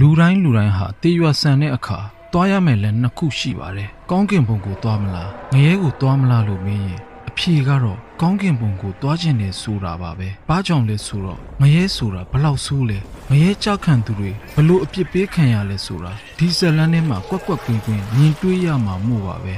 လူတိုင်းလူတိုင်းဟာတေးရွာဆန်တဲ့အခါသွားရမယ်လဲနှစ်ခုရှိပါတယ်ကောင်းကင်ဘုံကိုသွားမလားငရဲကိုသွားမလားလို့မင်းရင်အဖြေကတော့ကောင်းကင်ဘုံကိုသွားခြင်းနဲ့ဆိုတာပါပဲဘာကြောင့်လဲဆိုတော့ငရဲဆိုတာဘလောက်ဆိုးလဲငရဲကြောက်ခံသူတွေဘလို့အပြစ်ပေးခံရလဲဆိုတာဒီဇလန်ထဲမှာကွက်ကွက်ကွင်းကွင်းမြင်တွေ့ရမှာမို့ပါပဲ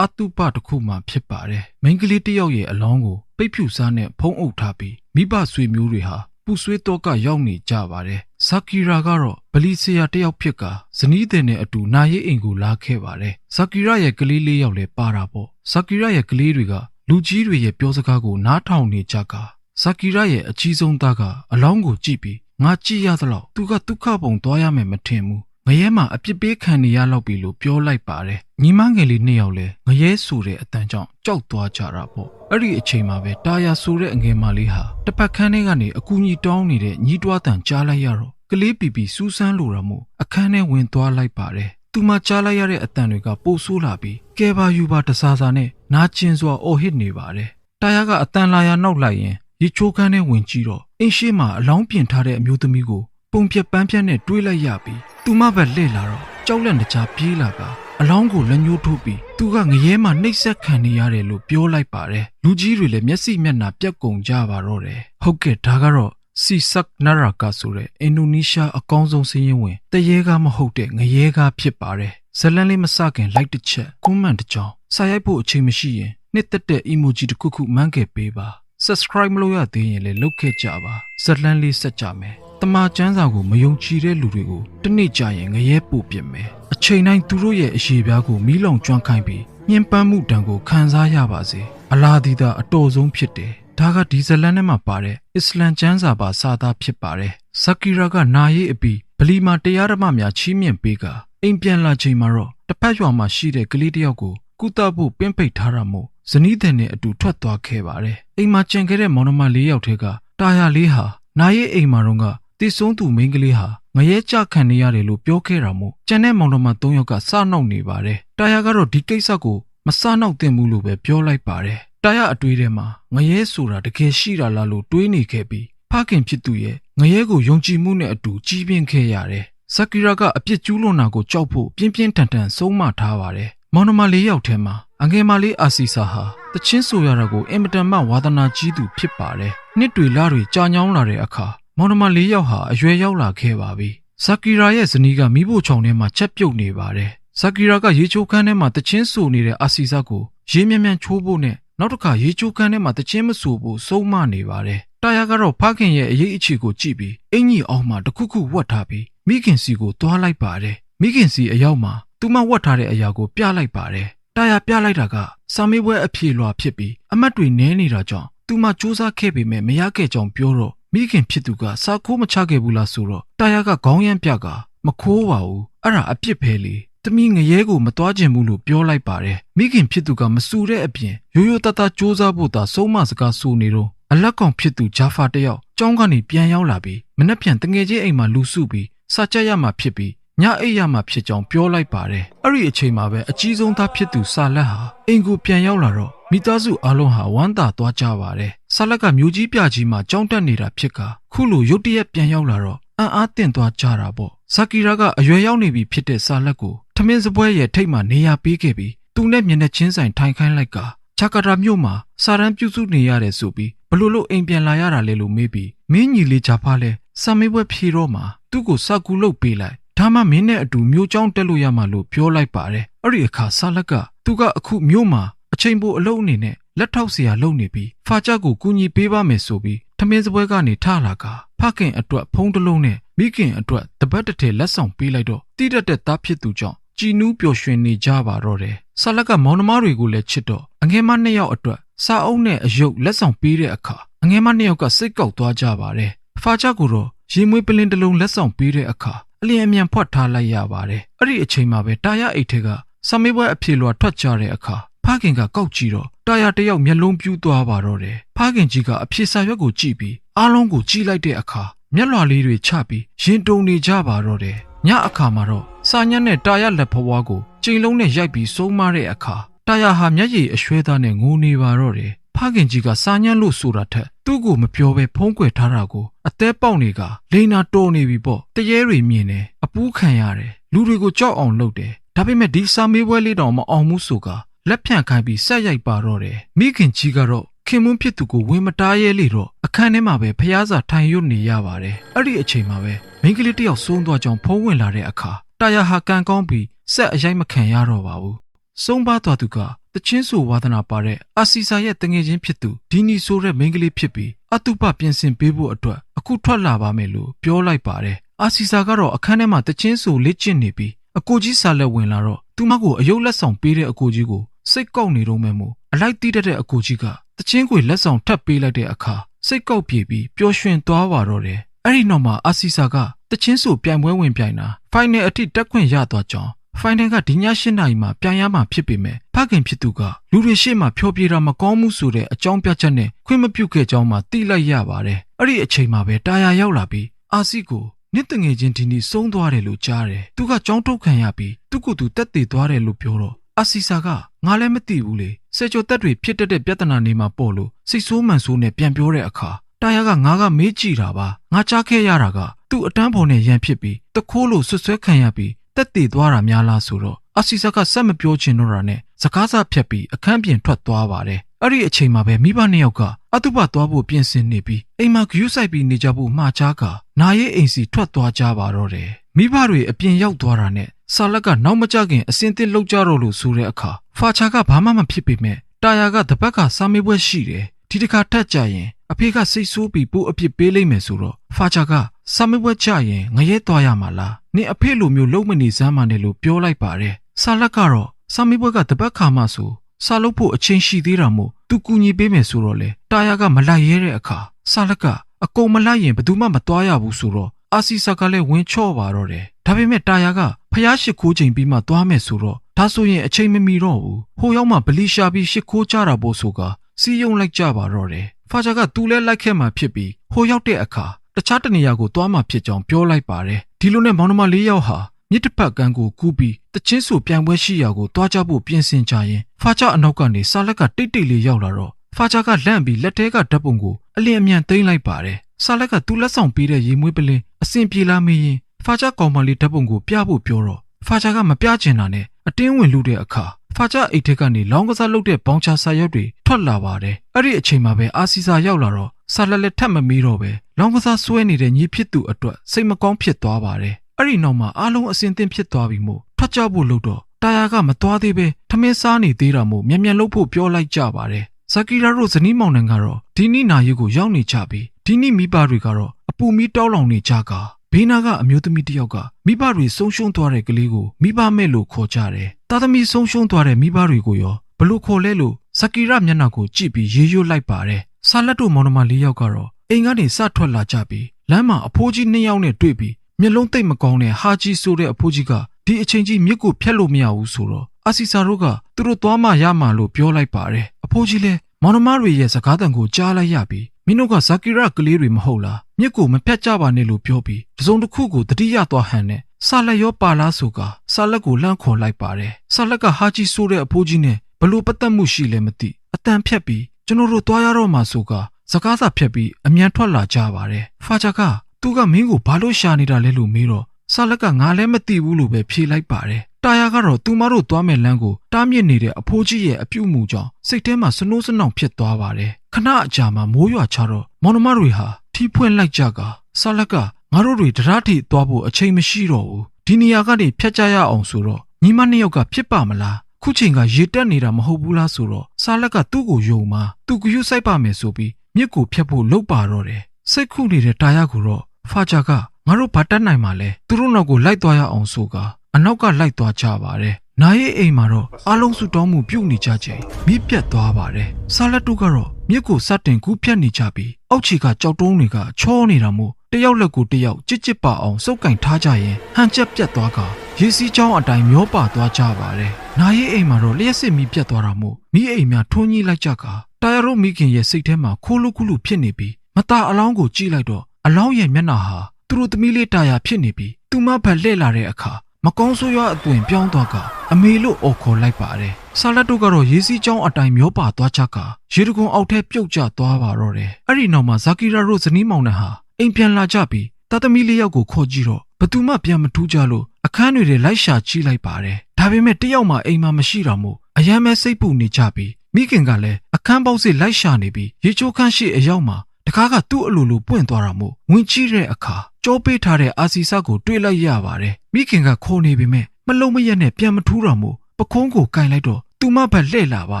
အတုပတစ်ခုမှဖြစ်ပါတယ်မိန်းကလေးတစ်ယောက်ရဲ့အလောင်းကိုပိတ်ဖြူစားနဲ့ဖုံးအုပ်ထားပြီးမိဘဆွေမျိုးတွေဟာ ပူဆွေးတော့ကရောက်နေကြပါတယ်ဆာကီရာကတော့ဗလီဆီယာတစ်ယောက်ဖြစ်ကဇနီးတဲ့နဲ့အတူနာရီအိမ်ကိုလာခဲ့ပါတယ်ဆာကီရာရဲ့ကလေးလေးယောက်လည်းပါတာပေါ့ဆာကီရာရဲ့ကလေးတွေကလူကြီးတွေရဲ့ပြောစကားကိုနားထောင်နေကြကဆာကီရာရဲ့အကြီးဆုံးသားကအလောင်းကိုကြည့်ပြီးငါကြည့်ရသလောက်သူကဒုက္ခပုံသွားရမယ်မထင်ဘူး ငရဲမှာအပြစ်ပေးခံနေရလောက်ပြီလို့ပြောလိုက်ပါတယ်ညီမငယ်လေးနှစ်ယောက်လဲငရဲဆိုတဲ့အတန်ကြောင့်ကြောက်သွားကြတာပေါ့အဲ့ဒီအချိန်မှာပဲတာယာဆိုတဲ့အငယ်မလေးဟာတစ်ဖက်ခန်းထဲကနေအကူကြီးတောင်းနေတဲ့ညီးတွားတန်ကြားလိုက်ရတော့ကလေးပီပီစူးစမ်းလိုတာမို့အခန်းထဲဝင်သွားလိုက်ပါတယ်သူမကြားလိုက်ရတဲ့အတန်တွေကပိုဆိုးလာပြီးကဲပါယူပါတစားစားနဲ့နာကျင်စွာအော်ဟစ်နေပါတယ်တာယာကအတန်လာရနောက်လိုက်ရင်ရေချိုးခန်းထဲဝင်ကြည့်တော့အင်းရှိမှာအလောင်းပြင်ထားတဲ့အမျိုးသမီးကို ပုံပြက်ပန်းပြက်နဲ့တွေးလိုက်ရပြီးသူမဘက်လှည့်လာတော့ကြောက်လန့်တကြားပြေးလာကအလောင်းကိုလက်ညှိုးထိုးပြီးသူကငရဲမှာနှိပ်စက်ခံနေရတယ်လို့ပြောလိုက်ပါတယ်လူကြီးတွေလည်းမျက်စိမျက်နှာပြက်ကုန်ကြပါတော့တယ်ဟုတ်ကဲ့ဒါကတော့စီဆတ်နာရာကာဆိုတဲ့အင်ဒိုနီးရှားအကောင်းဆုံးစီးရင်ဝင်တရေကမဟုတ်တဲ့ငရဲကဖြစ်ပါတယ်ဇလန်လေးမစခင်လိုက်တစ်ချက်ကွန်မန့်တစ်ကြောင်းစာရိုက်ဖို့အချိန်မရှိရင်နှစ်သက်တဲ့ emoji တစ်ခုခုမှန်းခဲ့ပေးပါ subscribe မလုပ်ရသေးရင်လည်းလုပ်ခဲ့ကြပါဇလန်လေးဆက်ကြမယ် တမချန်းစာကိုမယုံကြည်တဲ့လူတွေကိုတနေ့ကြာရင်ငရဲပို့ပြစ်မယ်အချိန်တိုင်းသူတို့ရဲ့အရေးပြားကိုမီးလောင်ကျွမ်းခိုင်းပြီးညှဉ်းပန်းမှုတံကိုခံစားရပါစေအလားဒီတာအတော်ဆုံးဖြစ်တယ်ဒါကဒီဇလန်ထဲမှာပါတဲ့အစ္စလမ်ကျမ်းစာပါစာသားဖြစ်ပါတယ်ဆာကီရာကနာရေးအပြီးဗလီမာတရားဓမ္မများချီးမြှင့်ပေးကအိမ်ပြန်လာချိန်မှာတော့တစ်ဖက်ရွာမှာရှိတဲ့ကလေးတစ်ယောက်ကိုကုသဖို့ပင့်ပိတ်ထားတာမို့ဇနီးတဲ့နဲ့အတူထွက်သွားခဲ့ပါတယ်အိမ်မှာကြံခဲ့တဲ့မောင်နှမလေးယောက်ထဲကတာယာလေးဟာနာရေးအိမ်မှာတော့ ကတည်ဆုံးသူမိန်းကလေးဟာငရဲကြခံနေရတယ်လို့ပြောခဲ့တာမို့ကျန်တဲ့မောင်နှမ၃ယောက်ကစနှောက်နေပါတယ်တာယာကတော့ဒီကိစ္စကိုမစနှောက်သင့်ဘူးလို့ပဲပြောလိုက်ပါတယ်တာယာအတွေးထဲမှာငရဲဆိုတာတကယ်ရှိတာလားလို့တွေးနေခဲ့ပြီးဖခင်ဖြစ်သူရဲ့ငရဲကိုယုံကြည်မှုနဲ့အတူကြီးပြင်းခဲ့ရတယ်ဆာကီရာကအပြစ်ကျူးလွန်တာကိုကြောက်ဖို့ပြင်းပြင်းထန်ထန်ဆုံးမထားပါတယ်မောင်နှမလေးယောက်ထဲမှာအငယ်မလေးအာစီဆာဟာတချင်းဆိုရတာကိုအင်မတန်မှဝါသနာကြီးသူဖြစ်ပါတယ်နှစ်တွေလတွေကြာညောင်းလာတဲ့အခါ မောင်နှမ၄ယောက်ဟာအရွယ်ရောက်လာခဲ့ပါပြီ။ဇာကီရာရဲ့ဇနီးကမိဖို့ချောင်ထဲမှာချက်ပြုတ်နေပါတယ်။ဇာကီရာကရေချိုးခန်းထဲမှာတချင်းဆူနေတဲ့အာစီဇာကိုရေမြန်မြန်ချိုးဖို့နဲ့နောက်တစ်ခါရေချိုးခန်းထဲမှာတချင်းမဆူဖို့ဆုံးမနေပါတယ်။တာယာကတော့ဖခင်ရဲ့အရေးအချီကိုကြည့်ပြီးအင်ကြီးအောင်မှတခုခုဝတ်ထားပြီးမိခင်စီကိုသွားလိုက်ပါတယ်။မိခင်စီအရောက်မှာသူမဝတ်ထားတဲ့အရာကိုပြလိုက်ပါတယ်။တာယာပြလိုက်တာကစာမေးပွဲအဖြေလွှာဖြစ်ပြီးအမတ်တွေနဲနေတာကြောင့်သူမစူးစမ်းခဲ့ပေမဲ့မရခဲ့ကြောင်ပြောတော့ မိခင်ဖြစ်သူကစာခိုးမချခဲ့ဘူးလားဆိုတော့တာယာကခေါင်းရမ်းပြကမခိုးပါဘူးအဲ့ဒါအပြစ်ပဲလေတမီငရဲကိုမတွားကျင်ဘူးလို့ပြောလိုက်ပါတယ်မိခင်ဖြစ်သူကမစူတဲ့အပြင်ရိုးရိုးသားသားစူးစမ်းဖို့သာဆုံးမစကားဆိုနေတော့အလက်ကောင်ဖြစ်သူဂျာဖာတယောက်ကျောင်းကနေပြန်ရောက်လာပြီးမနှက်ပြန်တငယ်ချင်းအိမ်မှာလူစုပြီးစာကြက်ရမှာဖြစ်ပြီး ညအိပ်ရမှာဖြစ်ကြောင်းပြောလိုက်ပါတယ်အဲ့ဒီအချိန်မှာပဲအကြီးဆုံးသားဖြစ်သူဆာလက်ဟာအိမ်ကိုပြန်ရောက်လာတော့မိသားစုအလုံးဟာဝမ်းသာသွားကြပါတယ်ဆာလက်ကမျိုးကြီးပြကြီးမှာကြောင်းတက်နေတာဖြစ်ကခုလိုရုတ်တရက်ပြန်ရောက်လာတော့အံ့အားသင့်သွားကြတာပေါ့ဆာကီရာကအရွယ်ရောက်နေပြီဖြစ်တဲ့ဆာလက်ကိုထမင်းစပွဲရဲ့ထိတ်မှနေရာပေးခဲ့ပြီးသူနဲ့မျက်နှာချင်းဆိုင်ထိုင်ခိုင်းလိုက်ကချာကာတာမြို့မှာစာရန်ပြုစုနေရတယ်ဆိုပြီးဘလို့လို့အိမ်ပြန်လာရတာလဲလို့မေးပြီးမင်းညီလေးဂျာဖာလဲစာမေးပွဲဖြေတော့မှာသူ့ကိုစကူလုပ်ပေးလိုက် ဒါမှမင်းနဲ့အတူမြို့ကျောင်းတက်လို့ရမှာလို့ပြောလိုက်ပါတယ်။အဲ့ဒီအခါဆာလက်ကသူကအခုမြို့မှာအချိန်ပိုအလုပ်အနေနဲ့လက်ထောက်ဆရာလုပ်နေပြီးဖာကြကိုကူညီပေးပါမယ်ဆိုပြီးထမင်းစပွဲကနေထလာကဖခင်အတွက်ဖုံးတလုံးနဲ့မိခင်အတွက်တပတ်တစ်ထည်လက်ဆောင်ပေးလိုက်တော့တိတက်တဲ့သားဖြစ်သူကြောင့်ကြည်နူးပျော်ရွှင်နေကြပါတော့တယ်။ဆာလက်ကမောင်နှမတွေကိုလည်းချစ်တော့အငယ်မနှစ်ယောက်အတွက်စာအုပ်နဲ့အယုတ်လက်ဆောင်ပေးတဲ့အခါအငယ်မနှစ်ယောက်ကစိတ်ကောက်သွားကြပါတယ်။ဖာကြကိုတော့ရေမွေးပလင်းတလုံးလက်ဆောင်ပေးတဲ့အခါ အလျင်အမြန်ဖွက်ထားလိုက်ရပါတယ်အဲ့ဒီအချိန်မှာပဲတာရအိတ်ထဲကဆမေးပွဲအဖြေလွှာထွက်ကြတဲ့အခါဖခင်ကကောက်ကြည့်တော့တာယာတယောက်မျက်လုံးပြူးသွားပါတော့တယ်ဖခင်ကြီးကအဖြေစာရွက်ကိုကြည့်ပြီးအားလုံးကိုကြည့်လိုက်တဲ့အခါမျက်လွှာလေးတွေချပြီးရင်တုန်နေကြပါတော့တယ်ညအခါမှာတော့စာညက်နဲ့တာယာလက်ဖွားကိုချိန်လုံးနဲ့ရိုက်ပြီးဆုံးမတဲ့အခါတာယာဟာမျက်ရည်အရွှဲသားနဲ့ငိုနေပါတော့တယ် ဖခင်ကြီးကစာညံ့လို့ဆိုတာထက်သူ့ကိုမပြောဘဲဖုံးကွယ်ထားတာကိုအသေးပေါက်နေကလိန်နာတော်နေပြီပေါ့တရေတွေမြင်တယ်အပူးခံရတယ်လူတွေကိုကြောက်အောင်လုပ်တယ်ဒါပေမဲ့ဒီစာမေးပွဲလေးတောင်မအောင်မှုဆိုကလက်ဖြန့်ခိုင်းပြီးဆက်ရိုက်ပါတော့တယ်မိခင်ကြီးကတော့ခင်မွန်းဖြစ်သူကိုဝင်မတားရဲလေတော့အခန်းထဲမှာပဲဖျားစာထိုင်ရွတ်နေရပါတယ်အဲ့ဒီအချိန်မှာပဲမိန်းကလေးတစ်ယောက်စိုးသွားကြောင်းဖုံးဝင်လာတဲ့အခါတာယာဟာကန်ကောင်းပြီးဆက်အရိုက်မခံရတော့ပါဘူးဆုံးပါသွားသူက တချင်းဆိုဝါသနာပါတဲ့အာစီစာရဲ့တငယ်ချင်းဖြစ်သူဒီနီဆိုတဲ့မိန်းကလေးဖြစ်ပြီးအတုပပြင်ဆင်ပေးဖို့အတွက်အခုထွက်လာပါမယ်လို့ပြောလိုက်ပါတယ်အာစီစာကတော့အခန်းထဲမှာတချင်းဆိုလေ့ကျင့်နေပြီးအကိုကြီးစာလက်ဝင်လာတော့သူမကိုအယုတ်လက်ဆောင်ပေးတဲ့အကိုကြီးကိုစိတ်ကောက်နေတော့မှမို့အလိုက်တီးတတ်တဲ့အကိုကြီးကတချင်းကိုလက်ဆောင်ထပ်ပေးလိုက်တဲ့အခါစိတ်ကောက်ပြေပြီးပျော်ရွှင်သွားပါတော့တယ်အဲ့ဒီနောက်မှာအာစီစာကတချင်းဆိုပြိုင်ပွဲဝင်ပြိုင်တာဖိုင်နယ်အထိတက်ခွင့်ရသွားကြောင်း ဖိုင်နယ်ကဒီည၈နာရီမှာပြန်ရမှာဖြစ်ပေမဲ့ဖခင်ဖြစ်သူကလူတွေရှေ့မှာဖျော်ဖြေတာမကောင်းမှုဆိုတဲ့အကြောင်းပြချက်နဲ့ခွင့်မပြုခဲ့ကြောင်းမှသိလိုက်ရပါတယ်အဲ့ဒီအချိန်မှာပဲတာယာရောက်လာပြီးအာစီကိုနှစ်တငယ်ချင်းဒီနီဆုံးသွားတယ်လို့ကြားတယ်သူကကြောင်းထုတ်ခံရပြီးသူ့ကိုယ်သူတက်သေးသွားတယ်လို့ပြောတော့အာစီစာကငါလည်းမသိဘူးလေစေချိုတက်တွေဖြစ်တတ်တဲ့ပြဿနာနေမှာပေါ့လို့စိတ်ဆိုးမှန်ဆိုးနဲ့ပြန်ပြောတဲ့အခါတာယာကငါကမေးကြည့်တာပါငါကြားခဲ့ရတာကသူ့အတန်းပေါ်နဲ့ရန်ဖြစ်ပြီးတခိုးလို့ဆွဆွဲခံရပြီး တက်တည်သွားတာများလားဆိုတော့အာစီစာကစက်မပြောချင်တော့တာနဲ့စကားစားဖြတ်ပြီးအခန်းပြင်ထွက်သွားပါတယ်အဲ့ဒီအချိန်မှာပဲမိဘနှစ်ယောက်ကအတုပသွားဖို့ပြင်ဆင်နေပြီးအိမ်မှာဂယုစိုက်ပြီးနေကြဖို့မှာချားကနာရေးအိမ်စီထွက်သွားကြပါတော့တယ်မိဘတွေအပြင်ရောက်သွားတာနဲ့ဆာလက်ကနောက်မကြခင်အစင်သစ်လောက်ကြတော့လို့ဆိုတဲ့အခါဖာချာကဘာမှမဖြစ်ပေမဲ့တာယာကတပတ်ကစာမေးပွဲရှိတယ်ဒီတစ်ခါထက်ကြရင်အဖေကစိတ်ဆိုးပြီးပို့အဖြစ်ပေးလိုက်မယ်ဆိုတော့ဖာချာကစာမေးပွဲကြရင်ငရဲသွားရမှာလား နင်အဖေလိုမျိုးလုံးမနေစမ်းမနဲ့လို့ပြောလိုက်ပါတယ်ဆာလက်ကတော့စာမေးပွဲကတပတ်ခါမှဆိုစာလုပ်ဖို့အချိန်ရှိသေးတာမို့သူကူညီပေးမယ်ဆိုတော့လေတာယာကမလိုက်ရဲတဲ့အခါဆာလက်ကအကုန်မလိုက်ရင်ဘယ်သူမှမသွားရဘူးဆိုတော့အာစီဆာကလည်းဝင်ချော့ပါတော့တယ်ဒါပေမဲ့တာယာကဖျားရှိခိုးချိန်ပြီးမှသွားမယ်ဆိုတော့ဒါဆိုရင်အချိန်မမီတော့ဘူးဟိုရောက်မှဗလီရှာပြီးရှိခိုးကြတာပို့ဆိုကစီယုံလိုက်ကြပါတော့တယ်ဖာချာကသူ့လဲလိုက်ခဲ့မှဖြစ်ပြီးဟိုရောက်တဲ့အခါတခြားတနေရာကိုသွားမှဖြစ်ကြောင်းပြောလိုက်ပါတယ် ဒီလိုနဲ့မောင်နှမလေးယောက်ဟာမြစ်တစ်ဖက်ကန်းကိုကူးပြီးတချင်းဆူပြိုင်ပွဲရှိရာကိုသွားကြဖို့ပြင်ဆင်ကြရင်ဖာချာအနောက်ကနေစာလက်ကတိတ်တိတ်လေးရောက်လာတော့ဖာချာကလန့်ပြီးလက်ထဲကဓာတ်ပုံကိုအလင်းအမြန်သိမ်းလိုက်ပါတယ်စာလက်ကသူ့လက်ဆောင်ပေးတဲ့ရေမွေးပလင်းအစင်ပြေလာမေးရင်ဖာချာကောင်မလေးဓာတ်ပုံကိုပြဖို့ပြောတော့ဖာချာကမပြချင်တာနဲ့အတင်းဝင်လူတဲ့အခါဖာချာအိတ်ထက်ကနေလောင်းကစားလုပ်တဲ့ဘောင်ချာဆာရွက်တွေထွက်လာပါတယ်အဲ့ဒီအချိန်မှာပဲအာစီစာရောက်လာတော့ ဆာလက်လက်ထပ်မမီးတော့ပဲလောင်းကစားဆွဲနေတဲ့ညီဖြစ်သူအတွက်စိတ်မကောင်းဖြစ်သွားပါတယ်အဲ့ဒီနောက်မှာအားလုံးအစင်သင့်ဖြစ်သွားပြီမို့ထွက်ကြဖို့လုပ်တော့တာယာကမသွားသေးပဲထမင်းစားနေသေးတာမို့မြန်မြန်လုပ်ဖို့ပြောလိုက်ကြပါတယ်ဇာကီရာတို့ဇနီးမောင်နှံကတော့ဒီနိနာရီကိုရောက်နေကြပြီးဒီနိမိဘတွေကတော့အပူမီတောက်လောင်နေကြကာဘေးနာကအမျိုးသမီးတစ်ယောက်ကမိဘတွေဆုံးရှုံးသွားတဲ့ကလေးကိုမိဘမဲ့လို့ခေါ်ကြတယ်။သားသမီးဆုံးရှုံးသွားတဲ့မိဘတွေကိုရောဘလို့ခေါ်လဲလို့ဇကီရမျက်နှာကိုကြည့်ပြီးရေရွတ်လိုက်ပါတယ်။ ဆာလက်တို့မောင်နှမလေးယောက်ကတော့အိမ်ကနေစထွက်လာကြပြီးလမ်းမှာအဖိုးကြီးနှစ်ယောက်နဲ့တွေ့ပြီးမျက်လုံးသိပ်မကောင်းတဲ့ဟာကြီးဆိုတဲ့အဖိုးကြီးကဒီအချိန်ကြီးမြစ်ကိုဖျက်လို့မရဘူးဆိုတော့အာစီစာတို့ကသူတို့သွားမှရမှလို့ပြောလိုက်ပါတယ်။အဖိုးကြီးလည်းမောင်နှမတွေရဲ့စကားသံကိုကြားလိုက်ရပြီးမင်းတို့ကဇာကီရကလေးတွေမဟုတ်လားမြစ်ကိုမဖြတ်ကြပါနဲ့လို့ပြောပြီးတစုံတစ်ခုကိုတတိယသွားဟန်နဲ့ဆာလက်ရောပါလားဆိုကဆာလက်ကိုလှမ်းခေါ်လိုက်ပါတယ်ဆာလက်ကဟာကြီးဆိုတဲ့အဖိုးကြီးနဲ့ဘလို့ပတ်သက်မှုရှိလဲမသိအတန်ဖြတ်ပြီး ကျွန်တော်တို့သွားရတော့မှဆိုကစကားစာဖြတ်ပြီးအမြန်ထွက်လာကြပါတယ်ဖာချာကသူကမင်းကိုဘာလို့ရှာနေတာလဲလို့မေးတော့ဆာလက်ကငါလည်းမသိဘူးလို့ပဲဖြေလိုက်ပါတယ်တာယာကတော့သူမတို့သွားမဲ့လမ်းကိုတားမြစ်နေတဲ့အဖိုးကြီးရဲ့အပြုတ်မှုကြောင့်စိတ်ထဲမှာစနိုးစနောင်ဖြစ်သွားပါတယ်ခဏအကြာမှာမိုးရွာချတော့မောင်နှမတွေဟာထီးဖွင့်လိုက်ကြကဆာလက်ကငါတို့တွေတရားထိသွားဖို့အချိန်မရှိတော့ဘူးဒီနေရာကနေဖြတ်ကြရအောင်ဆိုတော့ညီမနှစ်ယောက်ကဖြစ်ပါမလား ခုချိန်ကရေတက်နေတာမဟုတ်ဘူးလားဆိုတော့ဆာလက်ကသူ့ကိုယုံမှာသူ့ကယူဆိုင်ပါမယ်ဆိုပြီးမြစ်ကိုဖြတ်ဖို့လုပ်ပါတော့တယ်စိတ်ခုနေတဲ့တာယာကိုတော့ဖာချာကငါတို့ဘာတက်နိုင်မှာလဲသူတို့နောက်ကိုလိုက်သွားရအောင်ဆိုကအနောက်ကလိုက်သွားကြပါတယ်နာရီအိမ်မှာတော့အားလုံးစုတောင်းမှုပြုတ်နေကြချိန်မြစ်ပြတ်သွားပါတယ်ဆာလက်တုကတော့မြစ်ကိုစတင်ကူးဖြတ်နေကြပြီးအောက်ခြေကကြောက်တုံးတွေကချောနေတာမို့တယောက်လက်ကိုတယောက်ကြစ်ကြစ်ပါအောင်စုပ်ကင်ထားကြရင်ဟန်ချက်ပြတ်သွားကရေစီးချောင်းအတိုင်းမျောပါသွားကြပါတယ် နာရီအိမ်မှာတော့လျှက်စစ်မီးပြတ်သွားတာမို့မိအိမ်များထွန်းကြီးလိုက်ကြကတာယာရိုမိခင်ရဲ့စိတ်ထဲမှာခိုးလူခုလူဖြစ်နေပြီးမตาအလောင်းကိုကြည့်လိုက်တော့အလောင်းရဲ့မျက်နှာဟာသူတို့သမီးလေးတာယာဖြစ်နေပြီးသူမဘက်လှည့်လာတဲ့အခါမကောင်းဆိုးရွားအသွင်ပြောင်းသွားကအမေလို့အော်ခေါ်လိုက်ပါတယ်ဆာလက်တို့ကတော့ရေစီးကြောင်းအတိုင်းမျောပါသွားချကရေတကွန်အောက်ထဲပြုတ်ကျသွားပါတော့တယ်အဲ့ဒီနောက်မှာဇာကီရာတို့ဇနီးမောင်နှံဟာအိမ်ပြန်လာကြပြီးတာသမီလေးယောက်ကိုခေါ်ကြည့်တော့ ဘသူမှပြန်မထူးကြလို့အခန်းတွေထဲလိုက်ရှာကြည့်လိုက်ပါတယ်ဒါပေမဲ့တယောက်မှအိမ်မှာမရှိတော့မို့အယမ်းမဲစိတ်ပူနေကြပြီးမိခင်ကလည်းအခန်းပေါက်စစ်လိုက်ရှာနေပြီးရေချိုးခန်းရှိအရောက်မှာတကားကသူ့အလိုလိုပွင့်သွားတာမို့ဝင်ကြည့်တဲ့အခါကြောပေးထားတဲ့အာစီစကိုတွေ့လိုက်ရပါတယ်မိခင်ကခေါ်နေပေမဲ့မလုံးမရက်နဲ့ပြန်မထူးတော့မို့ပကုံးကိုကင်လိုက်တော့သူမဘက်လှည့်လာပါ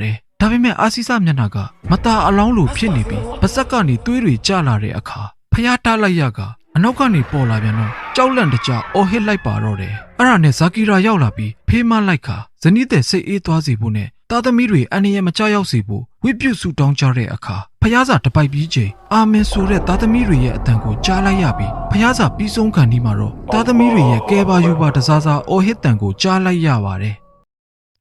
တယ်ဒါပေမဲ့အာစီစမျက်နှာကမตาအလောင်းလိုဖြစ်နေပြီးပါဇက်ကနေသွေးတွေကျလာတဲ့အခါဖျားတားလိုက်ရက အနောက်ကနေပေါ်လာပြန်တော့ကြောက်လန့်တကြအော်ဟစ်လိုက်ပါတော့တယ်အဲ့ဒါနဲ့ဇာကီရာရောက်လာပြီးဖေးမလိုက်ခါဇနီးတဲ့စိတ်အေးသွားစေဖို့နဲ့သားသမီးတွေအန္တရာယ်မကြောက်ရောက်စေဖို့ဝိပုစုတောင်းကြတဲ့အခါဖျားစာတပိုက်ပြီးချိန်အာမင်ဆိုတဲ့သားသမီးတွေရဲ့အတန်ကိုကြားလိုက်ရပြီးဖျားစာပြီးဆုံးခံဒီမှာတော့သားသမီးတွေရဲ့ကဲပါယူပါတစားစားအော်ဟစ်တန်ကိုကြားလိုက်ရပါတယ်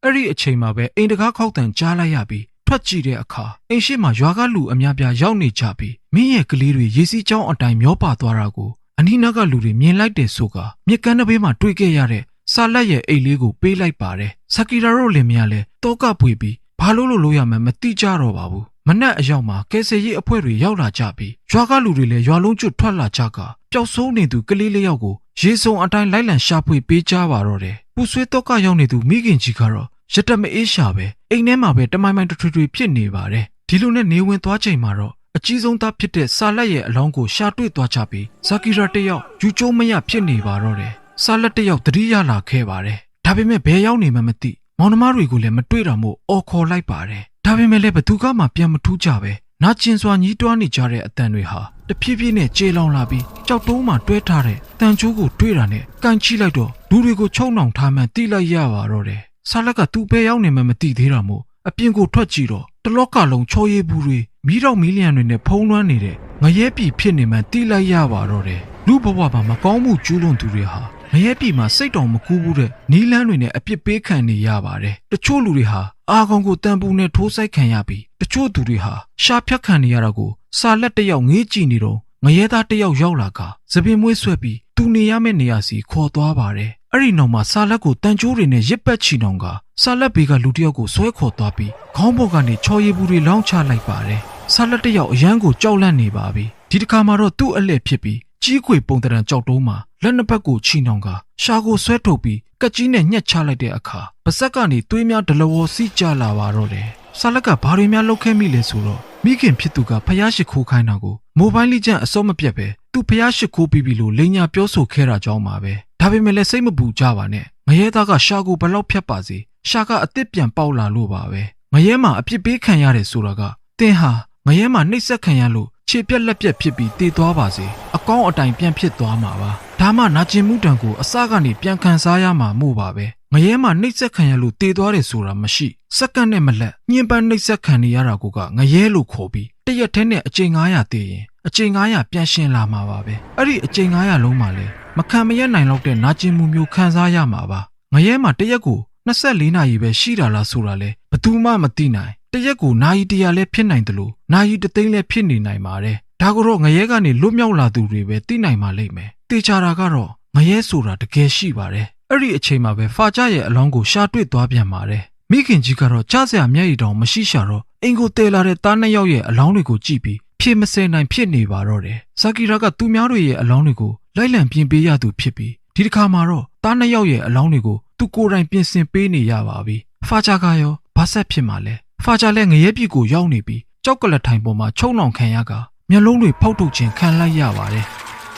အဲ့ဒီအချိန်မှာပဲအိမ်တကားခောက်တန်ကြားလိုက်ရပြီး ထွက်ကြည့်တဲ့အခါအိမ်ရှိမှာရွာကလူအများပြားရောက်နေကြပြီးမင်းရဲ့ကလေးတွေရေစီးကြောင်းအတိုင်းမျောပါသွားတာကိုအနီးနားကလူတွေမြင်လိုက်တယ်ဆိုကမြက်ကန်းတစ်ဘေးမှာတွေ့ခဲ့ရတဲ့ဆာလက်ရဲ့အိတ်လေးကိုပေးလိုက်ပါတယ်။ဆာကီရာတို့လင်မယားလည်းတောကပွေပြီးဘာလို့လို့လို့ရမှန်းမသိကြတော့ပါဘူး။မနက်အရောက်မှာကယ်ဆယ်ရေးအဖွဲ့တွေရောက်လာကြပြီးရွာကလူတွေလည်းရွာလုံးကျွတ်ထွက်လာကြကပျောက်ဆုံးနေသူကလေးလေးယောက်ကိုရေစုံအတိုင်းလိုက်လံရှာဖွေပေးကြပါတော့တယ်။ပူဆွေးတောကရောက်နေသူမိခင်ကြီးကတော့ရတက်မအေးရှာပဲ အိမ်ထဲမှာပဲတမိုင်မိုင်ထွေထွေဖြစ်နေပါတယ်။ဒီလိုနဲ့နေဝင်သွားချိန်မှာတော့အကြီးဆုံးသားဖြစ်တဲ့ဆာလက်ရဲ့အလောင်းကိုရှာတွေ့သွားကြပြီးဇာကီရာတယောက်ယူကျိုးမရဖြစ်နေပါတော့တယ်။ဆာလက်တယောက်တတိယလာခဲ့ပါတယ်။ဒါပေမဲ့ဘယ်ရောက်နေမှမသိမောင်နှမတွေကိုလည်းမတွေ့တော့မို့အော်ခေါ်လိုက်ပါတယ်။ဒါပေမဲ့လည်းဘသူကမှပြန်မထူးကြပဲ။နာကျင်စွာညှီးတွားနေကြတဲ့အတန်တွေဟာတဖြည်းဖြည်းနဲ့ကျေလောင်လာပြီးကြောက်တုံးမှတွဲထားတဲ့တန်ချိုးကိုတွေ့တာနဲ့ကန်ချိလိုက်တော့လူတွေကိုချုံနှောင်ထားမှန်းတိလိုက်ရပါတော့တယ်။ ဆာလက်ကသူ့ပဲရောက်နေမှမသိသေးတာမို့အပြင်ကိုထွက်ကြည့်တော့တလော့ကလုံးချောရည်ဘူးတွေမိတော့မီလျံတွေနဲ့ဖုံးလွှမ်းနေတဲ့ငရဲပြီဖြစ်နေမှန်းတိလိုက်ရပါတော့တယ်လူဘဝမှာမကောင်းမှုကျူးလွန်သူတွေဟာငရဲပြီမှာစိတ်တော်မကူးဘူးတဲ့နီးလန်းတွေနဲ့အပြစ်ပေးခံနေရပါတယ်တချို့လူတွေဟာအာကောင်ကိုတန်ပူနဲ့ထိုးဆိုင်ခံရပြီးတချို့သူတွေဟာရှာဖြတ်ခံနေရတာကိုစာလက်တစ်ယောက်ငေးကြည့်နေတော့ငရဲသားတစ်ယောက်ရောက်လာကသပင်မွေးဆွဲပြီးသူနေရမယ့်နေရာစီခေါ်သွားပါတယ် အဲ့ဒီနောက်မှာဆာလက်ကိုတန်ကြိုးတွေနဲ့ရစ်ပတ်ချီနှောင်ကဆာလက်ဘေးကလူတစ်ယောက်ကိုဆွဲခေါ်သွားပြီးခေါင်းပေါ်ကနေချော်ရည်ဘူးတွေလောင်းချလိုက်ပါတယ်ဆာလက်တစ်ယောက်အရန်ကိုကြောက်လန့်နေပါပြီဒီတစ်ခါမှာတော့သူ့အလှည့်ဖြစ်ပြီးကြီးခွေပုံတရံကြောက်တုံးမှာလက်နှစ်ဖက်ကိုချီနှောင်ကရှာကိုဆွဲထုတ်ပြီးကက်ကြီးနဲ့ညှက်ချလိုက်တဲ့အခါပါဇက်ကနေသွေးများဒလဝေါ်စီးကျလာပါတော့တယ်ဆာလက်ကဘာတွေများလုပ်ခဲ့မိလဲဆိုတော့မိခင်ဖြစ်သူကဖျားရှိခိုးခိုင်းတာကိုမိုဘိုင်းလိကျန်အစောမပြတ်ပဲသူဖျားရှိခိုးပြီးပြီလို့လိန်ညာပြောဆိုခဲ့တာကြောင့်ပါပဲ ဒါပေမဲ့လည်းစိတ်မပူကြပါနဲ့ငရဲသားကရှာကိုဘလောက်ဖြတ်ပါစေရှာကအစ်စ်ပြန်ပေါက်လာလို့ပါပဲငရဲမှာအပြစ်ပေးခံရတယ်ဆိုတာကတင်းဟာငရဲမှာနှိပ်စက်ခံရလို့ခြေပြက်လက်ပြက်ဖြစ်ပြီးတည်သွားပါစေအကောင်းအတိုင်ပြန်ဖြစ်သွားမှာပါဒါမှနာကျင်မှုတံကိုအစကနေပြန်ခံစားရမှာမို့ပါပဲငရဲမှာနှိပ်စက်ခံရလို့တည်သွားတယ်ဆိုတာမရှိစက္ကန့်နဲ့မလက်ညှဉ်းပန်းနှိပ်စက်ခံနေရတာကိုကငရဲလို့ခေါ်ပြီးတရက်ထဲနဲ့အချိန်900တည်ရင်အချိန်900ပြန်ရှင်လာမှာပါပဲအဲ့ဒီအချိန်900လုံးမှာလဲ မခံမရက်နိုင်တော့တဲ့နာကျင်မှုမျိုးခံစားရမှာပါငရဲမှာတရက်ကို24နာရီပဲရှိတာလားဆိုတာလဲဘယ်သူမှမသိနိုင်တရက်ကိုနာရီတရာလဲဖြစ်နိုင်တယ်လို့နာရီတသိန်းလဲဖြစ်နေနိုင်ပါတယ်ဒါကိုတော့ငရဲကနေလွတ်မြောက်လာသူတွေပဲသိနိုင်ပါလိမ့်မယ်တေချာတာကတော့ငရဲဆိုတာတကယ်ရှိပါတယ်အဲ့ဒီအချိန်မှာပဲဖာကြရဲ့အလောင်းကိုရှာတွေ့သွားပြန်ပါတယ်မိခင်ကြီးကတော့ကြားစရာမျက်ရည်တောင်မရှိရှာတော့အင်ကိုတဲလာတဲ့သားနှစ်ယောက်ရဲ့အလောင်းတွေကိုကြည့်ပြီး ဖြည့်မစဲနိုင်ဖြစ်နေပါတော့တယ်။ဇာကီရာကသူများတွေရဲ့အလောင်းတွေကိုလိုက်လံပြင်ပေးရသူဖြစ်ပြီးဒီတစ်ခါမှာတော့သားနှစ်ယောက်ရဲ့အလောင်းတွေကိုသူကိုယ်တိုင်ပြင်ဆင်ပေးနေရပါပြီ။ဖာချာကရောဘာဆက်ဖြစ်မှာလဲ။ဖာချာလည်းငရဲပြည်ကိုရောက်နေပြီးကြောက်ကလထိုင်ပေါ်မှာချုံနှောင်ခံရကမျက်လုံးတွေဖောက်ထုတ်ခြင်းခံလိုက်ရပါတယ်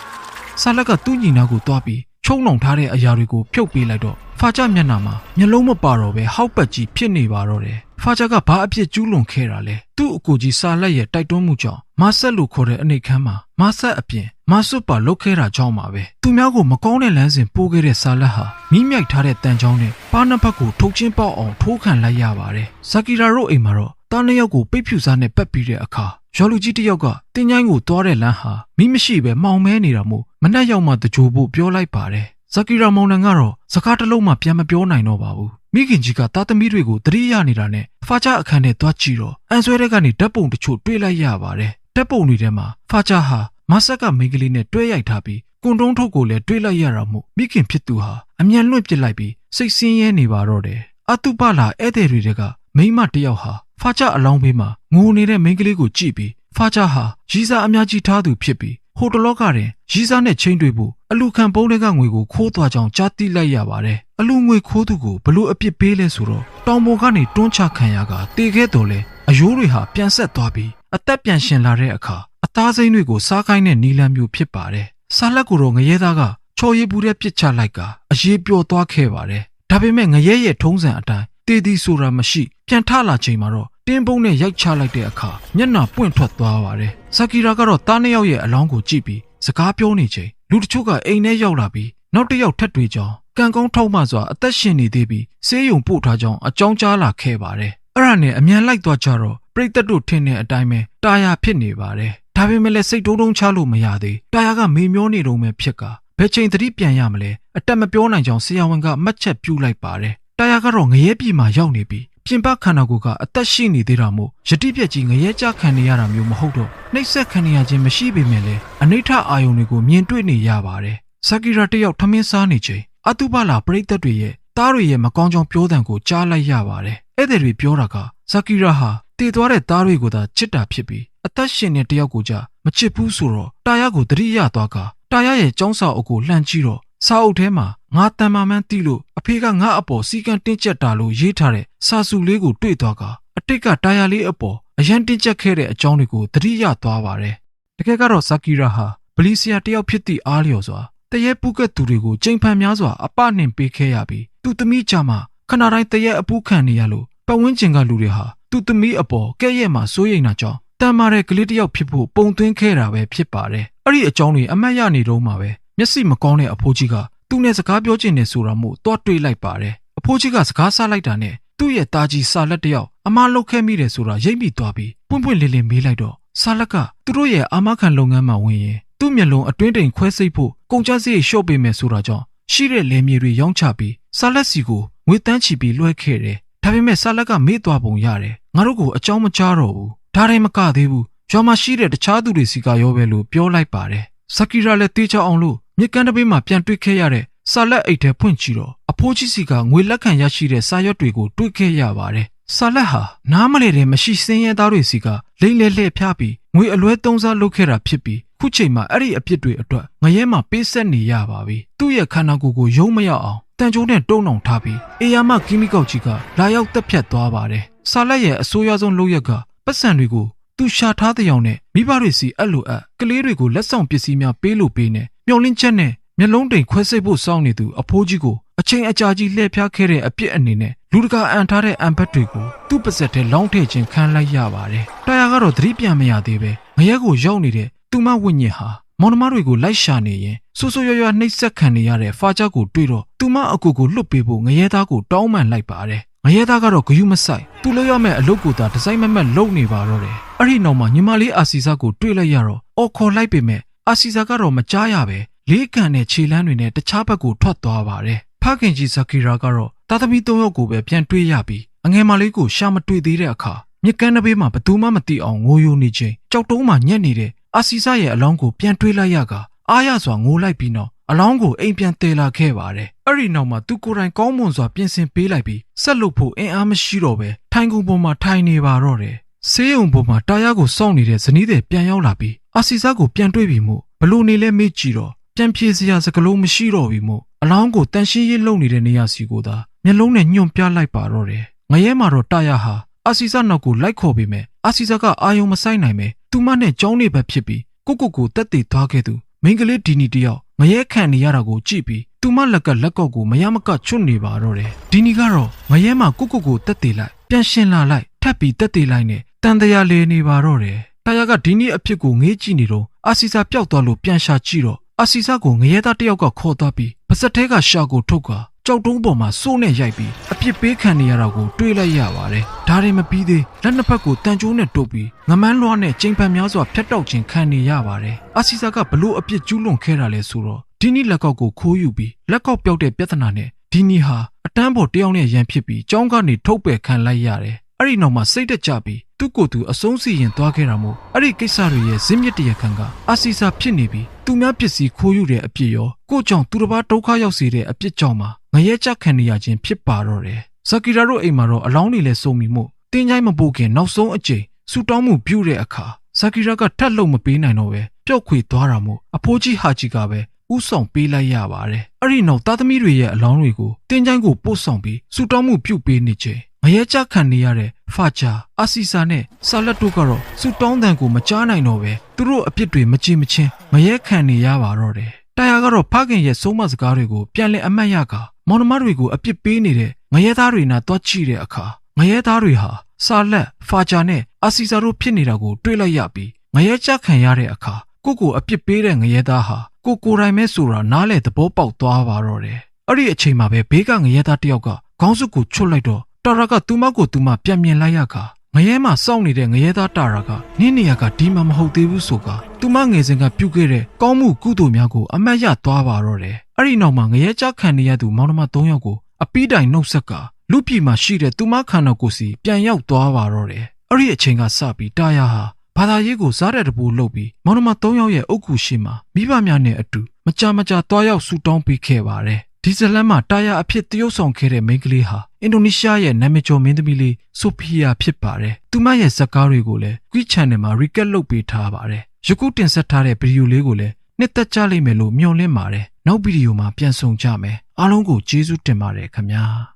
။ဆာလက်ကသူ့ညီနာကိုတွားပြီး ချုံနှောင်ထားတဲ့အရာတွေကိုဖြုတ်ပေးလိုက်တော့ဖာချမျက်နှာမှာမျက်လုံးမပါတော့ပဲဟောက်ပတ်ကြီးဖြစ်နေပါတော့တယ်။ဖာချကဘာအဖြစ်ကျူးလွန်ခဲ့တာလဲ။သူ့အကိုကြီးဆာလက်ရဲ့တိုက်တွန်းမှုကြောင့်မဆက်လို့ခေါ်တဲ့အနေခန်းမှာမဆက်အပြင်မဆွတ်ပါလုတ်ခဲ့တာကြောင့်ပါပဲ။သူများကိုမကောင်းတဲ့လမ်းစဉ်ပိုးခဲ့တဲ့ဆာလက်ဟာမိမြိုက်ထားတဲ့တန်ချောင်းနဲ့ပါးနှစ်ဖက်ကိုထုတ်ချင်းပေါက်အောင်ထိုးခံလိုက်ရပါတယ်။ဇာကီရာတို့အိမ်မှာတော့ တားနှစ်ယောက်ကိုပိတ်ဖြူစားနဲ့ပတ်ပြီးတဲ့အခါရော်လူကြီးတစ်ယောက်ကတင်းချိုင်းကိုသွားတဲ့လမ်းဟာမိမရှိပဲမှောင်မဲနေတာမို့မနှက်ရောက်မှတကြိုဖို့ပြောလိုက်ပါတယ်ဇကီရာမောင်နှံကတော့စကားတစ်လုံးမှပြန်မပြောနိုင်တော့ပါဘူးမိခင်ကြီးကသားသမီးတွေကိုတတိယနေတာနဲ့ဖာချအခန်းထဲသွားကြည့်တော့အန်ဆွဲတဲ့ကနေဓာတ်ပုံတချို့တွေ့လိုက်ရပါတယ်ဓာတ်ပုံတွေထဲမှာဖာချဟာမဆက်ကမိန်းကလေးနဲ့တွဲရိုက်ထားပြီးကွန်တုံးထုတ်ကိုလည်းတွေးလိုက်ရတာမို့မိခင်ဖြစ်သူဟာအမြန်လွင့်ပစ်လိုက်ပြီးစိတ်ဆင်းရဲနေပါတော့တယ်အတုပလာဧည့်သည်တွေကမိန်းမတစ်ယောက်ဟာ ဖာချအလောင်းဘေးမှာငိုနေတဲ့မိန်းကလေးကိုကြည့်ပြီးဖာချဟာရီစာအများကြီးထားသူဖြစ်ပြီးဟိုတလောကတွင်ရီစာနဲ့ချင်းတွေ့ဖို့အလူခံပုံးတွေကငွေကိုခိုးသွားကြောင်းကြားသိလိုက်ရပါတယ်အလူငွေခိုးသူကိုဘလို့အပြစ်ပေးလဲဆိုတော့တောင်ပေါ်ကနေတွန်းချခံရကတေခဲ့တော်လဲအယိုးတွေဟာပြန်ဆက်သွားပြီးအသက်ပြန်ရှင်လာတဲ့အခါအသားစိမ်းတွေကိုစားခိုင်းတဲ့နီလန်မျိုးဖြစ်ပါတယ်ဆာလက်ကိုတော့ငရဲသားကချော်ရည်ပူတဲ့ပြစ်ချလိုက်ကအရေးပျော်သွားခဲ့ပါတယ်ဒါပေမဲ့ငရဲရဲ့ထုံးစံအတိုင်း တေးသည်ဆိုတာမရှိ ပြန်ထလာချိန်မှာတော့တင်းပုံးနဲ့ရိုက်ချလိုက်တဲ့အခါမျက်နှာပွင့်ထွက်သွားပါတယ်။ဆာကီရာကတော့တားနှစ်ယောက်ရဲ့အလောင်းကိုကြည့်ပြီးစကားပြောနေချိန်လူတချို့ကအိမ်ထဲရောက်လာပြီးနောက်တစ်ယောက်ထပ်တွေ့ကြောင်းကံကောင်းထောက်မှစွာအသက်ရှင်နေသေးပြီးဆေးရုံပို့ထားကြောင်းအကြောင်းကြားလာခဲ့ပါတယ်။အဲ့ဒါနဲ့အမြန်လိုက်သွားကြတော့ပြိတ္တတို့ထင်တဲ့အတိုင်းပဲတာယာဖြစ်နေပါတယ်။ဒါပေမဲ့လည်းစိတ်တုံးတုံးချလို့မရသေး။တာယာကမေမျောနေတုံးပဲဖြစ်ကဘယ်ချိန်သတိပြန်ရမလဲအတက်မပြောနိုင်ကြောင်းဆရာဝန်ကအမှတ်ချက်ပြုလိုက်ပါတယ်။ တာယာကတော့ငရဲပြည်မှာရောက်နေပြီးပြင်ပခန္ဓာကိုယ်ကအသက်ရှိနေသေးတာမို့ယတိပြက်ကြီးငရဲကြခံနေရတာမျိုးမဟုတ်တော့နှိပ်စက်ခံနေရခြင်းမရှိပေမဲ့လည်းအနိဋ္ဌအာယုန်တွေကိုမြင်တွေ့နေရပါတယ်။ဆာကီရာတယောက်ထမင်းစားနေချိန်အတုပလာပရိသတ်တွေရဲ့သားတွေရဲ့မကောင်းကြောင်ပြောတဲ့ကိုကြားလိုက်ရပါတယ်။ဧည့်သည်တွေပြောတာကဆာကီရာဟာတည်သွားတဲ့သားတွေကိုသာချစ်တာဖြစ်ပြီးအသက်ရှင်တဲ့တယောက်ကိုကြမချစ်ဘူးဆိုတော့တာယာကိုတတိယသွားကတာယာရဲ့ចောင်းစာအုပ်ကိုလှန်ကြည့်တော့ စာအုပ်ထဲမှာငါတန်မာမှန်းသိလို့အဖေကငါအပေါ်စီကံတင်းကျပ်တာလို့ရေးထားတဲ့စာစုလေးကိုတွေ့သွားကအတိတ်ကတာယာလေးအပေါ်အရန်တင်းကျပ်ခဲ့တဲ့အကြောင်းတွေကိုသတိရသွားပါတယ်။တကယ်ကတော့ဆာကီရာဟာဘလီဆီယာတယောက်ဖြစ်သည့်အားလျော်စွာတရဲပူကက်သူတွေကိုချိန်ဖန်များစွာအပနှင်ပေးခဲ့ရပြီးသူသမီးကြမှာခဏတိုင်းတရဲအပူခံနေရလို့ပတ်ဝန်းကျင်ကလူတွေဟာသူသမီးအပေါ်ကဲ့ရဲ့မှစိုးရိမ်တာကြောင့်တန်မာတဲ့ကလေးတယောက်ဖြစ်ဖို့ပုံသွင်းခဲ့တာပဲဖြစ်ပါတယ်။အဲ့ဒီအကြောင်းတွေအမတ်ရနေတော့မှပဲ မျက်စိမကောင်းတဲ့အဖိုးကြီးကသူ့နဲ့စကားပြောချင်နေဆိုတာမို့တော့တွေးလိုက်ပါတယ်အဖိုးကြီးကစကားဆလိုက်တာနဲ့သူ့ရဲ့တာကြီးစာလက်တယောက်အမားလုတ်ခဲ့မိတယ်ဆိုတာရိပ်မိသွားပြီးပွင့်ပွင့်လင်းလင်းမေးလိုက်တော့စာလက်ကသူတို့ရဲ့အာမခံလုပ်ငန်းမှာဝင်ရင်သူ့မျက်လုံးအတွင်းတိမ်ခွဲစိတ်ဖို့ကုန်ကျစရိတ်လျှော့ပေးမယ်ဆိုတာကြောင့်ရှိတဲ့လယ်မြေတွေရောင်းချပြီးစာလက်စီကိုငွေတန်းချီပြီးလွှဲခဲ့တယ်ဒါပေမဲ့စာလက်ကမေ့သွားပုံရတယ်ငါတို့ကိုအကြောင်းမကြားတော့ဘူးဒါတိုင်းမကသေးဘူးရွာမှာရှိတဲ့တခြားသူတွေစီကရောပဲလို့ပြောလိုက်ပါတယ်စကီရာလည်းတေးချအောင်လို့ မြစ်ကမ်းတစ်ပေးမှာပြန်တွေ့ခဲ့ရတဲ့စာလက်အိတ်ထဲဖွင့်ကြည့်တော့အဖိုးကြီးစီကငွေလက်ခံရရှိတဲ့စာရွက်တွေကိုတွေ့ခဲ့ရပါတယ်။စာလက်ဟာနားမလဲတဲ့မရှိစင်းရဲသားတွေစီကလိမ့်လဲလှည့်ဖျားပြီးငွေအလွဲသုံးစားလုပ်ခဲ့တာဖြစ်ပြီးခုချိန်မှာအဲ့ဒီအပြစ်တွေအတွက်ငရဲမှာပေးဆက်နေရပါပြီ။သူ့ရဲ့ခန္ဓာကိုယ်ကိုယုံမရအောင်တန်ကြိုးနဲ့တုံးအောင်ထားပြီးအေယာမကီမီကောက်ကြီးကလာရောက်တက်ဖြတ်သွားပါတယ်။စာလက်ရဲ့အဆိုးရွားဆုံးလုပ်ရက်ကပတ်စံတွေကိုသူရှာထားတဲ့အောင်နဲ့မိဘတွေစီအဲ့လိုအပ်ကလေးတွေကိုလက်ဆောင်ပစ္စည်းများပေးလို့ပေးနေ မျောလင်းချက်နဲ့မျက်လုံးတိမ်ခွဲစိတ်ဖို့စောင့်နေသူအဖိုးကြီးကိုအချိန်အကြာကြီးလှည့်ဖျားခဲ့တဲ့အပြစ်အနေနဲ့လူတကာအန်ထားတဲ့အံဘတ်တွေကိုသူ့ပါဇက်ထဲလောင်းထည့်ခြင်းခံလိုက်ရပါတယ်။တာယာကတော့သတိပြန်မရသေးပဲငရဲကိုရောက်နေတဲ့သူမဝိညာဉ်ဟာမောင်နှမတွေကိုလိုက်ရှာနေရင်ဆူဆူရွရွနှိပ်စက်ခံနေရတဲ့ဖာကြောက်ကိုတွေ့တော့သူမအကူကိုလွတ်ပေးဖို့ငရဲသားကိုတောင်းပန်လိုက်ပါတယ်။ငရဲသားကတော့ဂယုမဆိုင်သူ့လို့ရမယ့်အလုပ်ကိုသာဒီဇိုင်းမမတ်လုပ်နေပါတော့တယ်။အဲ့ဒီနောက်မှာညီမလေးအာစီစာကိုတွေ့လိုက်ရတော့အော်ခေါ်လိုက်ပေမဲ့ အာစီစာကတော့မကြားရပဲလေးကန်တဲ့ခြေလမ်းတွေနဲ့တခြားဘက်ကိုထွက်သွားပါတယ်။ဖခင်ကြီးဇာကီရာကတော့တာသမီသုံးယောက်ကိုပဲပြန်တွေ့ရပြီးအငယ်မလေးကိုရှာမတွေ့သေးတဲ့အခါမြစ်ကမ်းတစ်ဘေးမှာဘသူမှမသိအောင်ငိုယိုနေချိန်ကြောက်တုံးမှညက်နေတဲ့အာစီစာရဲ့အလောင်းကိုပြန်တွေ့လိုက်ရကအားရစွာငိုလိုက်ပြီးနောက်အလောင်းကိုအိမ်ပြန်တည်လာခဲ့ပါတယ်။အဲ့ဒီနောက်မှာသူကိုယ်တိုင်ကောင်းမွန်စွာပြင်ဆင်ပေးလိုက်ပြီးဆက်လုပ်ဖို့အင်အားမရှိတော့ပဲထိုင်ကုန်ပေါ်မှာထိုင်နေပါတော့တယ်။ဆေးရုံပေါ်မှာတာယာကိုစောင့်နေတဲ့ဇနီးတဲ့ပြန်ရောက်လာပြီး အာစီစာကိုပြန်တွေ့ပြီးမှုဘလို့နေလဲမေ့ကြည့်တော့ပြန်ပြေစရာစကလုံးမရှိတော့ပြီမို့အလောင်းကိုတန်ရှင်းရေးလုပ်နေတဲ့နေရာစီကိုသာမျက်လုံးနဲ့ညွန့်ပြလိုက်ပါတော့တယ်။ငရဲမှာတော့တာယာဟာအာစီစာနောက်ကိုလိုက်ခေါ်ပြီးမဲ့အာစီစာကအာယုံမဆိုင်နိုင်ပဲသူမနဲ့ကြောင်းနေဘက်ဖြစ်ပြီးကိုကိုကိုတက်တည်သွားခဲ့သူမိန်းကလေးဒီနီတယောက်ငရဲခံနေရတာကိုကြည့်ပြီးသူမလက်ကလက်ကောက်ကိုမရမကချွတ်နေပါတော့တယ်။ဒီနီကတော့ငရဲမှာကိုကိုကိုတက်တည်လိုက်ပြန်ရှင်လာလိုက်ထပ်ပြီးတက်တည်လိုက်နဲ့တန်တရာလေနေပါတော့တယ်။ တာယာကဒီနီအဖြစ်ကိုငေးကြည့်နေတော့အာစီစာပျောက်သွားလို့ပြန်ရှာကြည့်တော့အာစီစာကိုငရဲသားတယောက်ကခေါ်သွားပြီးပါစက်ထဲကရှာကိုထုတ်ကကြောက်တုံးပေါ်မှာစိုးနဲ့ရိုက်ပြီးအပြစ်ပေးခံနေရတာကိုတွေးလိုက်ရပါတယ်။ဒါရင်မပြီးသေးလက်နှစ်ဖက်ကိုတန်ကြိုးနဲ့တုပ်ပြီးငမန်းလွှားနဲ့ချိန်ဖန်များစွာဖျက်တောက်ခြင်းခံနေရပါတယ်။အာစီစာကဘလို့အပြစ်ကျူးလွန်ခဲ့တာလဲဆိုတော့ဒီနီလက်ကောက်ကိုခိုးယူပြီးလက်ကောက်ပြောက်တဲ့ပြဿနာနဲ့ဒီနီဟာအတန်းပေါ်တယောက်နဲ့ရန်ဖြစ်ပြီးကြောင်းကနေထုတ်ပယ်ခံလိုက်ရတယ်။အဲ့ဒီနောက်မှာစိတ်တက်ကြပြီး သူ့ကိုယ်သူအဆုံးစီရင်သွားခဲ့တာမို့အဲ့ဒီကိစ္စတွေရဲ့ဇင်းမြစ်တရခံကအစီစာဖြစ်နေပြီးသူများပစ္စည်းခိုးယူတဲ့အပြစ်ရောကို့ကြောင့်သူတစ်ပါးဒုက္ခရောက်စေတဲ့အပြစ်ကြောင့်မှငရဲကြခံနေရခြင်းဖြစ်ပါတော့တယ်။ဇာကီရာတို့အိမ်မှာတော့အလောင်းတွေလည်းစုံမိမှုတင်းချိုင်းမပို့ခင်နောက်ဆုံးအကြိမ်ဆူတောင်းမှုပြုတဲ့အခါဇာကီရာကထပ်လုံမပေးနိုင်တော့ပဲပျောက်ခွေသွားတာမို့အဖိုးကြီးဟာကြီးကပဲဥဆောင်ပေးလိုက်ရပါတယ်။အဲ့ဒီနောက်သားသမီးတွေရဲ့အလောင်းတွေကိုတင်းချိုင်းကိုပို့ဆောင်ပြီးဆူတောင်းမှုပြုပေးနေချိန်ငရဲကြခံနေရတဲ့ ဖာချာအာစီစာနဲ့ဆာလက်တို့ကတော့ဆူတောင်းတန်ကိုမကြားနိုင်တော့ပဲသူတို့အပြစ်တွေမကြင်မချင်းငရဲခံနေရပါတော့တယ်။တာယာကတော့ဖခင်ရဲ့ဆုံးမစကားတွေကိုပြန်လည်အမှတ်ရကာမောင်နှမတွေကိုအပြစ်ပေးနေတဲ့ငရဲသားတွေနာတွားချိတဲ့အခါငရဲသားတွေဟာဆာလက်ဖာချာနဲ့အာစီစာတို့ဖြစ်နေတာကိုတွေ့လိုက်ရပြီးငရဲကြခံရတဲ့အခါကိုကိုအပြစ်ပေးတဲ့ငရဲသားဟာကိုကိုယ်တိုင်ပဲဆိုတာနားလေသဘောပေါက်သွားပါတော့တယ်။အဲ့ဒီအချိန်မှာပဲဘေးကငရဲသားတစ်ယောက်ကခေါင်းစုပ်ကိုချွတ်လိုက်တော့ တာရာကသူမကိုသူမပြန်မြင်လိုက်ရခါငရဲမှာစောင့်နေတဲ့ငရဲသားတာရာကနင်းနေရကဒီမှာမဟုတ်သေးဘူးဆိုကသူမငယ်စဉ်ကပြုတ်ခဲ့တဲ့ကောင်းမှုကုသိုလ်များကိုအမတ်ရသွားပါတော့တယ်။အဲ့ဒီနောက်မှာငရဲကြခံနေရသူမောင်နှမ၃ယောက်ကိုအပီးတိုင်နှုတ်ဆက်ကလူပြည်မှာရှိတဲ့သူမခန္ဓာကိုယ်စီပြန်ရောက်သွားပါတော့တယ်။အဲ့ဒီအချိန်ကစပြီးတာယာဟာဘာသာရေးကိုစားတဲ့တပူလုပ်ပြီးမောင်နှမ၃ယောက်ရဲ့အုတ်ကူရှိမှာမိဘများနဲ့အတူမကြမကြာတွားရောက်ဆူတောင်းပေးခဲ့ပါတယ်။ ဒီဇလန်မှာတာယာအဖြစ်တရုပ်ဆောင်ခဲ့တဲ့မိန်းကလေးဟာအင်ဒိုနီးရှားရဲ့နာမည်ကျော်မင်းသမီးလေးဆိုဖီယာဖြစ်ပါတယ်။သူမရဲ့ဇာတ်ကားတွေကိုလည်း Quick Channel မှာ recap လုပ်ပေးထားပါတယ်။ယခုတင်ဆက်ထားတဲ့ဗီဒီယိုလေးကိုလည်းနှစ်သက်ကြလိမ့်မယ်လို့မျှော်လင့်ပါတယ်။နောက်ဗီဒီယိုမှာပြန်ဆောင်ကြမယ်။အားလုံးကိုကျေးဇူးတင်ပါတယ်ခင်ဗျာ။